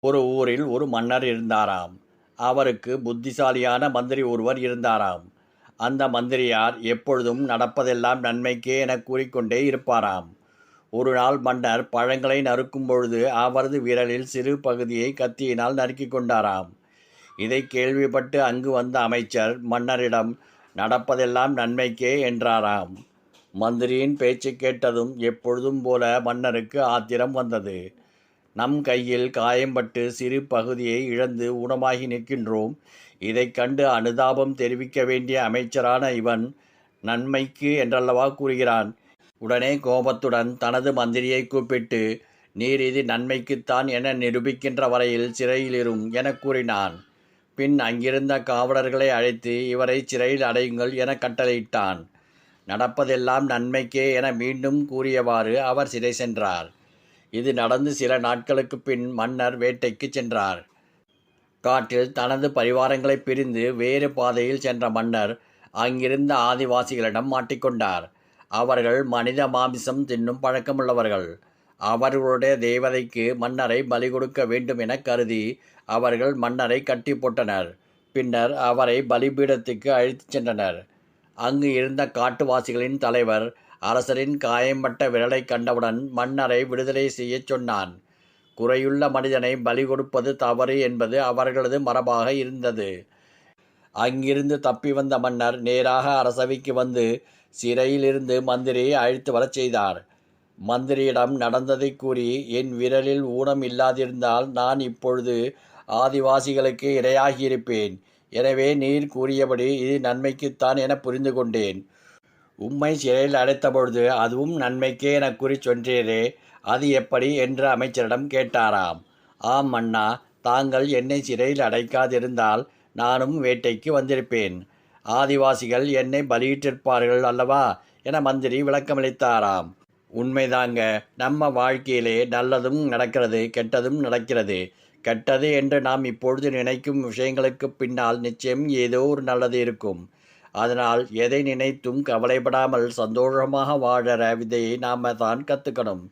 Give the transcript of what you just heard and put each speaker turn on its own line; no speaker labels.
ஒரு ஊரில் ஒரு மன்னர் இருந்தாராம். அவருக்கு புத்திசாலியான மந்திரி ஒருவர் இருந்தாராம். அந்த மந்திரியார் எப்பொழுதும் நடப்பதெல்லாம் நன்மைக்கே என கூறிக்கொண்டே இருப்பாராம். ஒரு நாள் மன்னர் பழங்களை நறுக்கும் பொழுது அவரது விரலில் சிறு பகுதியை கத்தியினால் நறுக்கிக் கொண்டாராம். இதை கேள்விப்பட்டு அங்கு வந்த அமைச்சர் மன்னரிடம் நடப்பதெல்லாம் நன்மைக்கே என்றாராம். மந்திரியின் பேச்சு கேட்டதும் எப்பொழுதும் போல மன்னருக்கு ஆத்திரம் வந்தது. நம் கையில் காயம்பட்டு சிறு பகுதியை இழந்து ஊனமாகி நிற்கின்றோம். இதைக் கண்டு அனுதாபம் தெரிவிக்க வேண்டிய அமைச்சரான இவன் நன்மைக்கு என்றல்லவா? கூறுகிறான். உடனே கோபத்துடன் தனது மந்திரியை கூப்பிட்டு நீர் இது நன்மைக்குத்தான் என நிரூபிக்கின்ற வரையில் சிறையிலிரும் என கூறினான். பின் அங்கிருந்த காவலர்களை அழைத்து இவரை சிறையில் அடையுங்கள் என கட்டளையிட்டான். நடப்பதெல்லாம் நன்மைக்கே என மீண்டும் கூறியவாறு அவர் சிறை சென்றார். இது நடந்து சில நாட்களுக்கு பின் மன்னர் வேட்டைக்கு சென்றார். காட்டில் தனது பரிவாரங்களை பிரிந்து வேறு பாதையில் சென்ற மன்னர் அங்கிருந்த ஆதிவாசிகளிடம் மாட்டிக்கொண்டார் அவர்கள் மனித மாமிசம் தின்னும் பழக்கமுள்ளவர்கள். அவர்களுடைய தேவதைக்கு மன்னரை பலி கொடுக்க வேண்டும் என கருதி அவர்கள் மன்னரை கட்டி போட்டனர். பின்னர் அவரை பலிபீடத்துக்கு அழைத்துச் சென்றனர். அங்கு இருந்த காட்டுவாசிகளின் தலைவர் அரசரின் காயம்பட்ட விரலை கண்டவுடன் மன்னரை விடுதலை செய்யச் சொன்னான். குறையுள்ள மனிதனை பலி கொடுப்பது தவறு என்பது அவர்களது மரபாக இருந்தது. அங்கிருந்து தப்பி வந்த மன்னர் நேராக அரசவைக்கு வந்து சிறையிலிருந்து மந்திரியை அழைத்து வரச் செய்தார். மந்திரியிடம் நடந்ததை கூறி என் விரலில் ஊனம் இல்லாதிருந்தால் நான் இப்பொழுது ஆதிவாசிகளுக்கு இரையாகியிருப்பேன். எனவே நீர் கூறியபடி இது நன்மைக்குத்தான் என புரிந்து கொண்டேன் உம்மை சிறையில் அடைத்தபொழுது அதுவும் நன்மைக்கே என கூறி சொன்றீரே. அது எப்படி? என்று அமைச்சரிடம் கேட்டாராம். ஆம் அண்ணா தாங்கள் என்னை சிறையில் அடைக்காதிருந்தால் நானும் வேட்டைக்கு வந்திருப்பேன். ஆதிவாசிகள் என்னை பலியிட்டிருப்பார்கள் அல்லவா? என மந்திரி விளக்கமளித்தாராம். உண்மைதாங்க நம்ம வாழ்க்கையிலே நல்லதும் நடக்கிறது கெட்டதும் நடக்கிறது. கெட்டது என்று நாம் இப்பொழுது நினைக்கும் விஷயங்களுக்கு பின்னால் நிச்சயம் ஏதோ ஒரு நல்லது இருக்கும். அதனால் எதை நினைத்தும் கவலைப்படாமல் சந்தோஷமாக வாழற விதையை நாம் தான் கற்றுக்கணும்